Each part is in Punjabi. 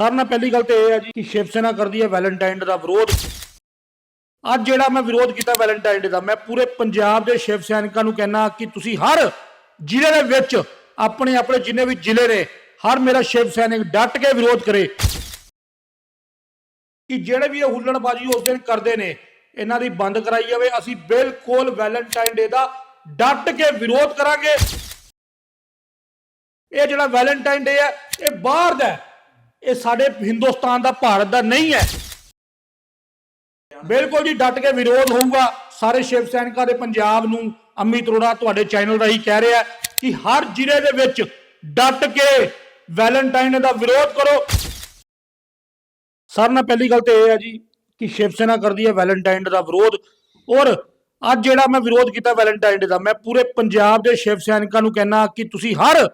ਸਾਰਿਆਂ ਨਾਲ ਪਹਿਲੀ ਗੱਲ ਤੇ ਇਹ ਹੈ ਜੀ ਕਿ ਸ਼ਿਵ ਸੈਨਾ ਕਰਦੀ ਹੈ ਵੈਲੈਂਟਾਈਨ ਡੇ ਦਾ ਵਿਰੋਧ। ਅੱਜ ਜਿਹੜਾ ਮੈਂ ਵਿਰੋਧ ਕੀਤਾ ਵੈਲੈਂਟਾਈਨ ਡੇ ਦਾ, ਮੈਂ ਪੂਰੇ ਪੰਜਾਬ ਦੇ ਸ਼ਿਵ ਸੈਨਿਕਾਂ ਨੂੰ ਕਹਿਣਾ ਕਿ ਤੁਸੀਂ ਹਰ ਜ਼ਿਲ੍ਹੇ ਦੇ ਵਿੱਚ ਆਪਣੇ ਆਪਣੇ ਜਿੰਨੇ ਵੀ ਜ਼ਿਲ੍ਹੇ ਨੇ, ਹਰ ਮੇਰਾ ਸ਼ਿਵ ਸੈਨਿਕ ਡਟ ਕੇ ਵਿਰੋਧ ਕਰੇ। ਕਿ ਜਿਹੜੇ ਵੀ ਇਹ ਹੁੱਲੜਬਾਜ਼ੀ ਉਸ ਦਿਨ ਕਰਦੇ ਨੇ, ਇਹਨਾਂ ਦੀ ਬੰਦ ਕਰਾਈ ਜਾਵੇ, ਅਸੀਂ ਬਿਲਕੁਲ ਵੈਲੈਂਟਾਈਨ ਡੇ ਦਾ ਡਟ ਕੇ ਵਿਰੋਧ ਕਰਾਂਗੇ। ਇਹ ਜਿਹੜਾ ਵੈਲੈਂਟਾਈਨ ਡੇ ਹੈ, ਇਹ ਬਾਹਰ ਦਾ ਇਹ ਸਾਡੇ ਹਿੰਦੁਸਤਾਨ ਦਾ ਭਾਰਤ ਦਾ ਨਹੀਂ ਹੈ। ਬਿਲਕੁਲ ਜੀ, ਡਟ ਕੇ ਵਿਰੋਧ ਹੋਊਗਾ। ਸਾਰੇ ਸ਼ਿਵ ਸੈਨਿਕਾਂ ਦੇ ਪੰਜਾਬ ਨੂੰ ਅਮਿਤ ਅਰੋੜਾ ਤੁਹਾਡੇ ਚੈਨਲ ਰਾਹੀਂ ਕਹਿ ਰਿਹਾ ਕਿ ਹਰ ਜ਼ਿਲ੍ਹੇ ਦੇ ਵਿੱਚ ਡਟ ਕੇ ਵੈਲੈਂਟਾਈਨ ਡੇ ਦਾ ਵਿਰੋਧ ਕਰੋ। ਸਾਰਿਆਂ ਨਾਲ ਪਹਿਲੀ ਗੱਲ ਤੇ ਇਹ ਹੈ ਜੀ ਕਿ ਸ਼ਿਵ ਸੈਨਾ ਕਰਦੀ ਹੈ ਵੈਲੈਂਟਾਈਨ ਡੇ ਦਾ ਵਿਰੋਧ। ਔਰ ਅੱਜ ਜਿਹੜਾ ਮੈਂ ਵਿਰੋਧ ਕੀਤਾ ਵੈਲੈਂਟਾਈਨ ਡੇ ਦਾ, ਮੈਂ ਪੂਰੇ ਪੰਜਾਬ ਦੇ ਸ਼ਿਵ ਸੈਨਿਕਾਂ ਨੂੰ ਕਹਿਣਾ ਕਿ ਤੁਸੀਂ ਹਰ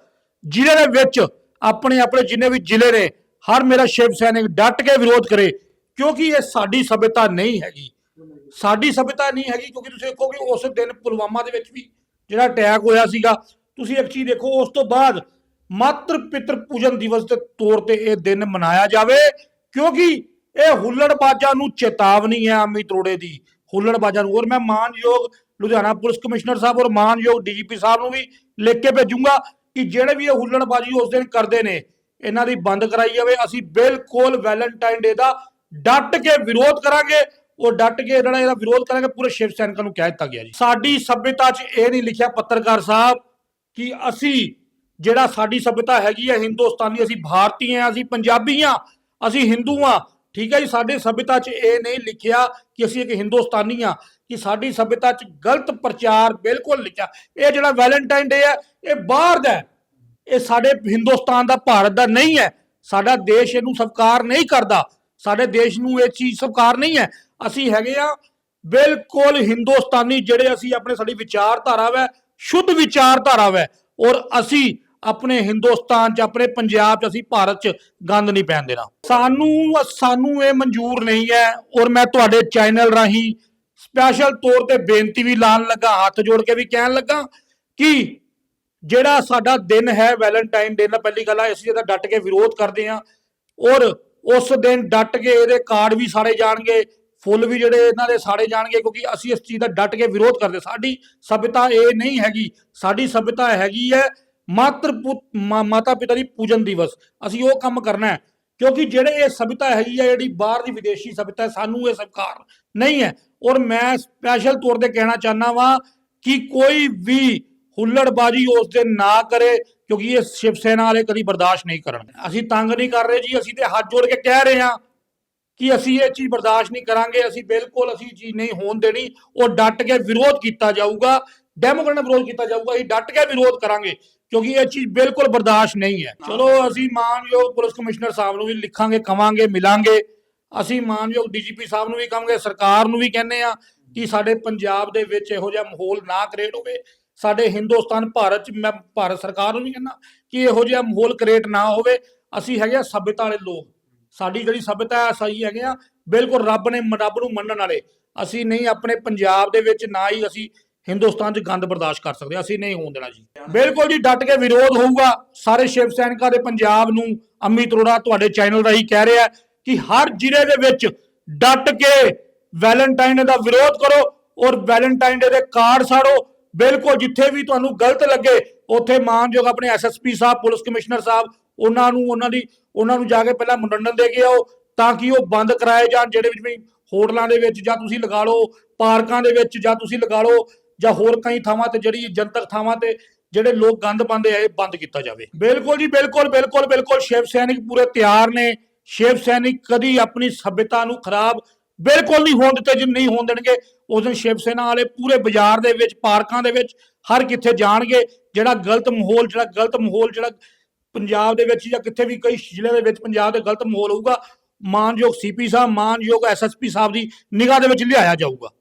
ਜ਼ਿਲ੍ਹੇ ਦੇ ਵਿੱਚ ਆਪਣੇ ਆਪਣੇ ਜਿੰਨੇ ਵੀ ਜ਼ਿਲ੍ਹੇ ਨੇ ਹਰ ਮੇਰਾ ਸ਼ਿਵ ਸੈਨਿਕ ਡਟ ਕੇ ਵਿਰੋਧ ਕਰੇ, ਕਿਉਂਕਿ ਇਹ ਸਾਡੀ ਸਭਿਅਤਾ ਨਹੀਂ ਹੈਗੀ। ਸਾਡੀ ਸਭਿਅਤਾ ਨਹੀਂ ਹੈਗੀ ਕਿਉਂਕਿ ਤੁਸੀਂ ਦੇਖੋ ਕਿ ਉਸ ਦਿਨ ਪੁਲਵਾਮਾ ਦੇ ਵਿੱਚ ਵੀ ਜਿਹੜਾ ਅਟੈਕ ਹੋਇਆ ਸੀਗਾ, ਤੁਸੀਂ ਇੱਕ ਚੀਜ਼ ਦੇਖੋ, ਉਸ ਤੋਂ ਬਾਅਦ ਮਾਤਰ ਪਿਤਰ ਪੂਜਨ ਦਿਵਸ ਦੇ ਤੌਰ ਤੇ ਇਹ ਦਿਨ ਮਨਾਇਆ ਜਾਵੇ, ਕਿਉਂਕਿ ਇਹ ਹੁੱਲੜਬਾਜ਼ਾਂ ਨੂੰ ਚੇਤਾਵਨੀ ਹੈ ਅਮਿਤ ਰੋੜੇ ਦੀ। ਹੁੱਲੜਬਾਜ਼ਾਂ ਨੂੰ। ਔਰ ਮੈਂ ਮਾਨਯੋਗ ਲੁਧਿਆਣਾ ਪੁਲਿਸ ਕਮਿਸ਼ਨਰ ਸਾਹਿਬ ਔਰ ਮਾਨਯੋਗ ਡੀਜੀਪੀ ਸਾਹਿਬ ਨੂੰ ਵੀ ਲਿਖ ਕੇ ਭੇਜੂੰਗਾ ਕਿ ਜਿਹੜੇ ਵੀ ਇਹ ਹੁੱਲੜਬਾਜ਼ੀ ਉਸ ਦਿਨ ਕਰਦੇ ਨੇ ਇਹਨਾਂ ਦੀ ਬੰਦ ਕਰਾਈ ਜਾਵੇ, ਅਸੀਂ ਬਿਲਕੁਲ ਵੈਲੈਂਟਾਈਨ ਡੇ ਦਾ ਡਟ ਕੇ ਵਿਰੋਧ ਕਰਾਂਗੇ। ਉਹ ਡਟ ਕੇ ਜਿਹੜਾ ਇਹਦਾ ਵਿਰੋਧ ਕਰਾਂਗੇ, ਪੂਰੇ ਸ਼ਿਵ ਸੈਨਿਕਾਂ ਨੂੰ ਕਹਿ ਦਿੱਤਾ ਗਿਆ ਜੀ। ਸਾਡੀ ਸਭਿਅਤਾ 'ਚ ਇਹ ਨਹੀਂ ਲਿਖਿਆ ਪੱਤਰਕਾਰ ਸਾਹਿਬ ਕਿ ਅਸੀਂ ਜਿਹੜਾ ਸਾਡੀ ਸਭਿਅਤਾ ਹੈਗੀ ਹੈ ਹਿੰਦੁਸਤਾਨੀ, ਅਸੀਂ ਭਾਰਤੀ ਹਾਂ ਅਸੀਂ ਪੰਜਾਬੀ ਹਾਂ ਅਸੀਂ ਹਿੰਦੂ ਹਾਂ ਠੀਕ ਹੈ ਜੀ, ਸਾਡੇ ਸਭਿਅਤਾ 'ਚ ਇਹ ਨਹੀਂ ਲਿਖਿਆ ਕਿ ਅਸੀਂ ਇੱਕ ਹਿੰਦੁਸਤਾਨੀ ਹਾਂ ਕਿ ਸਾਡੀ ਸਭਿਅਤਾ 'ਚ ਗਲਤ ਪ੍ਰਚਾਰ ਬਿਲਕੁਲ ਲਿਖਿਆ। ਇਹ ਜਿਹੜਾ ਵੈਲੈਂਟਾਈਨ ਡੇ ਹੈ ਇਹ ਬਾਹਰ ਦਾ ਇਹ ਸਾਡੇ ਹਿੰਦੁਸਤਾਨ ਦਾ ਭਾਰਤ ਦਾ ਨਹੀਂ ਹੈ। ਸਾਡਾ ਦੇਸ਼ ਇਹਨੂੰ ਸਵੀਕਾਰ ਨਹੀਂ ਕਰਦਾ। ਸਾਡੇ ਦੇਸ਼ ਨੂੰ ਇਹ ਚੀਜ਼ ਸਵੀਕਾਰ ਨਹੀਂ ਹੈ। ਅਸੀਂ ਹੈਗੇ ਆ ਬਿਲਕੁਲ ਹਿੰਦੁਸਤਾਨੀ ਜਿਹੜੇ ਅਸੀਂ ਆਪਣੇ ਸਾਡੀ ਵਿਚਾਰਧਾਰਾ ਵੈ, ਸ਼ੁੱਧ ਵਿਚਾਰਧਾਰਾ ਵੈ, ਔਰ ਅਸੀਂ ਆਪਣੇ ਹਿੰਦੁਸਤਾਨ ਚ, ਆਪਣੇ ਪੰਜਾਬ ਚ, ਅਸੀਂ ਭਾਰਤ ਚ ਗੰਦ ਨਹੀਂ ਪੈਣ ਦੇਣਾ। ਸਾਨੂੰ ਸਾਨੂੰ ਇਹ ਮਨਜ਼ੂਰ ਨਹੀਂ ਹੈ, ਔਰ ਮੈਂ ਤੁਹਾਡੇ ਚੈਨਲ ਰਾਹੀਂ ਸਪੈਸ਼ਲ ਤੌਰ ਤੇ ਬੇਨਤੀ ਵੀ ਲਾਣ ਲੱਗਾ, ਹੱਥ ਜੋੜ ਕੇ ਵੀ ਕਹਿਣ ਲੱਗਾ ਕਿ ਜਿਹੜਾ ਸਾਡਾ ਦਿਨ ਹੈ ਵੈਲੈਂਟਾਈਨ ਡੇ ਦਾ ਪਹਿਲੀ ਗੱਲ ਆ ਅਸੀਂ ਇਹਦਾ ਡਟ ਕੇ ਵਿਰੋਧ ਕਰਦੇ ਹਾਂ। ਔਰ ਉਸ ਦਿਨ ਡਟ ਕੇ ਇਹਦੇ ਕਾਰਡ ਵੀ ਸਾੜੇ ਜਾਣਗੇ ਫੁੱਲ ਵੀ ਜਿਹੜੇ ਇਹਨਾਂ ਦੇ ਸਾੜੇ ਜਾਣਗੇ ਕਿਉਂਕਿ ਅਸੀਂ ਇਸ ਚੀਜ਼ ਦਾ ਡਟ ਕੇ ਵਿਰੋਧ ਕਰਦੇ ਸਾਡੀ ਸਭਿਤਾ ਇਹ ਨਹੀਂ ਹੈਗੀ ਸਾਡੀ ਸਭਿਤਾ ਹੈਗੀ ਹੈ ਮਾਤਰ ਮਾਤਾ ਪਿਤਾ ਦੀ ਪੂਜਨ ਦਿਵਸ। ਅਸੀਂ ਉਹ ਕੰਮ ਕਰਨਾ ਹੈ ਕਿਉਂਕਿ ਜਿਹੜੇ ਇਹ ਸਭਿਤਾ ਹੈਗੀ ਹੈ ਜਿਹੜੀ ਬਾਹਰ ਦੀ ਵਿਦੇਸ਼ੀ ਸਭਿਤਾ ਹੈ, ਸਾਨੂੰ ਇਹ ਸਵਕਾਰ ਨਹੀਂ ਹੈ। ਔਰ ਮੈਂ ਸਪੈਸ਼ਲ ਤੌਰ ਤੇ ਕਹਿਣਾ ਚਾਹਨਾ ਵਾਂ ਕਿ ਕੋਈ ਵੀ ਹੁੱਲੜਬਾਜੀ ਉਸ ਦਿਨ ਨਾ ਕਰੇ ਕਿਉਂਕਿ ਇਹ ਸ਼ਿਵ ਸੈਨਾ ਵਾਲੇ ਕਦੀ ਬਰਦਾਸ਼ਤ ਨਹੀਂ ਕਰਨਗੇ। ਅਸੀਂ ਤੰਗ ਨਹੀਂ ਕਰ ਰਹੇ ਜੀ ਅਸੀਂ ਤੇ ਹੱਥ ਜੋੜ ਕੇ ਕਹਿ ਰਹੇ ਹਾਂ ਕਿ ਅਸੀਂ ਇਹ ਚੀਜ਼ ਬਰਦਾਸ਼ਤ ਨਹੀਂ ਕਰਾਂਗੇ ਅਸੀਂ ਬਿਲਕੁਲ ਅਸੀਂ ਚੀਜ਼ ਨਹੀਂ ਹੋਣ ਦੇਣੀ ਉਹ ਡਟ ਕੇ ਵਿਰੋਧ ਕੀਤਾ ਜਾਊਗਾ ਡੈਮੋਕ੍ਰੇਟ ਨਾਲ ਵਿਰੋਧ ਕੀਤਾ ਜਾਊਗਾ ਅਸੀਂ ਡਟ ਕੇ ਵਿਰੋਧ ਕਰਾਂਗੇ ਕਿਉਂਕਿ ਇਹ ਚੀਜ਼ ਬਿਲਕੁਲ ਬਰਦਾਸ਼ਤ ਨਹੀਂ ਹੈ। ਚਲੋ ਅਸੀਂ ਮਾਨਯੋਗ ਪੁਲਿਸ ਕਮਿਸ਼ਨਰ ਸਾਹਿਬ ਨੂੰ ਵੀ ਲਿਖਾਂਗੇ ਕਵਾਂਗੇ ਮਿਲਾਂਗੇ। ਅਸੀਂ ਮਾਨਯੋਗ ਡੀਜੀਪੀ ਸਾਹਿਬ ਨੂੰ ਵੀ ਕਹਾਂਗੇ ਸਰਕਾਰ ਨੂੰ ਵੀ ਕਹਿੰਦੇ ਆ ਕਿ ਸਾਡੇ ਪੰਜਾਬ ਦੇ ਵਿੱਚ ਇਹੋ ਜਿਹਾ ਮਾਹੌਲ ਨਾ ਕ੍ਰੀਏਟ ਹੋਵੇ। ਸਾਡੇ ਹਿੰਦੁਸਤਾਨ ਭਾਰਤ ਚ ਮੈਂ ਭਾਰਤ ਸਰਕਾਰ ਨੂੰ ਵੀ ਕਹਿੰਦਾ ਕਿ ਇਹੋ ਜਿਹਾ ਮਾਹੌਲ ਕ੍ਰੀਏਟ ਨਾ ਹੋਵੇ। ਅਸੀਂ ਹੈਗੇ ਆ ਸਭਿਅਤਾ ਵਾਲੇ ਲੋਕ। ਸਾਡੀ ਜਿਹੜੀ ਸਭਿਅਤਾ ਹੈ ਸਹੀ ਹੈਗੇ ਆ, ਬਿਲਕੁਲ ਰੱਬ ਨੇ ਰੱਬ ਨੂੰ ਮੰਨਣ ਵਾਲੇ। ਅਸੀਂ ਨਹੀਂ ਆਪਣੇ ਪੰਜਾਬ ਦੇ ਵਿੱਚ ਨਾ ਹੀ ਅਸੀਂ ਹਿੰਦੁਸਤਾਨ 'ਚ ਗੰਦ ਬਰਦਾਸ਼ਤ ਕਰ ਸਕਦੇ। ਅਸੀਂ ਨਹੀਂ ਹੋਣ ਦੇਣਾ ਜੀ। ਬਿਲਕੁਲ ਜੀ, ਡਟ ਕੇ ਵਿਰੋਧ ਹੋਊਗਾ। ਸਾਰੇ ਸ਼ਿਵ ਸੈਨਿਕਾਂ ਦੇ ਪੰਜਾਬ ਨੂੰ ਅਮਿਤ ਅਰੋੜਾ ਤੁਹਾਡੇ ਚੈਨਲ ਰਾਹੀਂ ਕਹਿ ਰਿਹਾ ਕਿ ਹਰ ਜ਼ਿਲ੍ਹੇ ਦੇ ਵਿੱਚ ਡਟ ਕੇ ਵੈਲੈਂਟਾਈਨ ਡੇ ਦਾ ਵਿਰੋਧ ਕਰੋ ਔਰ ਵੈਲੈਂਟਾਈਨ ਡੇ ਦੇ ਕਾਰਡ ਸਾੜੋ। ਬਿਲਕੁਲ ਜਿੱਥੇ ਵੀ ਤੁਹਾਨੂੰ ਗਲਤ ਲੱਗੇ, ਉੱਥੇ ਮਾਨਯੋਗ ਆਪਣੇ ਐਸਐਸਪੀ ਸਾਹਿਬ, ਪੁਲਿਸ ਕਮਿਸ਼ਨਰ ਸਾਹਿਬ, ਉਹਨਾਂ ਨੂੰ, ਉਹਨਾਂ ਦੀ, ਉਹਨਾਂ ਨੂੰ ਜਾ ਕੇ ਪਹਿਲਾਂ ਮੁੰਡਨ ਦੇ ਕੇ ਆਓ, ਤਾਂ ਕਿ ਉਹ ਬੰਦ ਕਰਾਏ ਜਾਣ, ਜਿਹੜੇ ਵਿੱਚ ਵੀ ਹੋਟਲਾਂ ਦੇ ਵਿੱਚ ਜਾਂ ਤੁਸੀਂ ਲਗਾ ਲਓ, ਪਾਰਕਾਂ ਦੇ ਵਿੱਚ ਜਾਂ ਤੁਸੀਂ ਲਗਾ ਲਓ, ਜਾਂ ਹੋਰ ਕਈ ਥਾਵਾਂ ਤੇ ਜਿਹੜੀ ਜਨਤਕ ਥਾਵਾਂ ਤੇ ਜਿਹੜੇ ਲੋਕ ਗੰਦ ਪਾਉਂਦੇ ਆ, ਇਹ ਬੰਦ ਕੀਤਾ ਜਾਵੇ। ਬਿਲਕੁਲ ਜੀ, ਬਿਲਕੁਲ ਬਿਲਕੁਲ ਬਿਲਕੁਲ, ਸ਼ਿਵ ਸੈਨਿਕ ਪੂਰੇ ਤਿਆਰ ਨੇ। ਸ਼ਿਵ ਸੈਨਿਕ ਕਦੀ ਆਪਣੀ ਸਭਿਅਤਾ ਨੂੰ ਖਰਾਬ ਬਿਲਕੁਲ ਨਹੀਂ ਹੋਣ ਦਿੱਤੇ ਜੇ ਨਹੀਂ ਹੋਣ ਦੇਣਗੇ। ਉਸ ਦਿਨ ਸ਼ਿਵ ਸੈਨਾ ਵਾਲੇ ਪੂਰੇ ਬਾਜ਼ਾਰ ਦੇ ਵਿੱਚ, ਪਾਰਕਾਂ ਦੇ ਵਿੱਚ, ਹਰ ਕਿੱਥੇ ਜਾਣਗੇ। ਜਿਹੜਾ ਗਲਤ ਮਾਹੌਲ, ਜਿਹੜਾ ਗਲਤ ਮਾਹੌਲ, ਜਿਹੜਾ ਪੰਜਾਬ ਦੇ ਵਿੱਚ ਜਾਂ ਕਿੱਥੇ ਵੀ ਕਈ ਜ਼ਿਲ੍ਹੇ ਦੇ ਵਿੱਚ ਪੰਜਾਬ ਦੇ ਗਲਤ ਮਾਹੌਲ ਹੋਊਗਾ, ਮਾਨਯੋਗ ਸੀਪੀ ਸਾਹਿਬ, ਮਾਨਯੋਗ ਐਸਐਸਪੀ ਸਾਹਿਬ ਦੀ ਨਿਗਾਹ ਦੇ ਵਿੱਚ ਲਿਆਇਆ ਜਾਊਗਾ।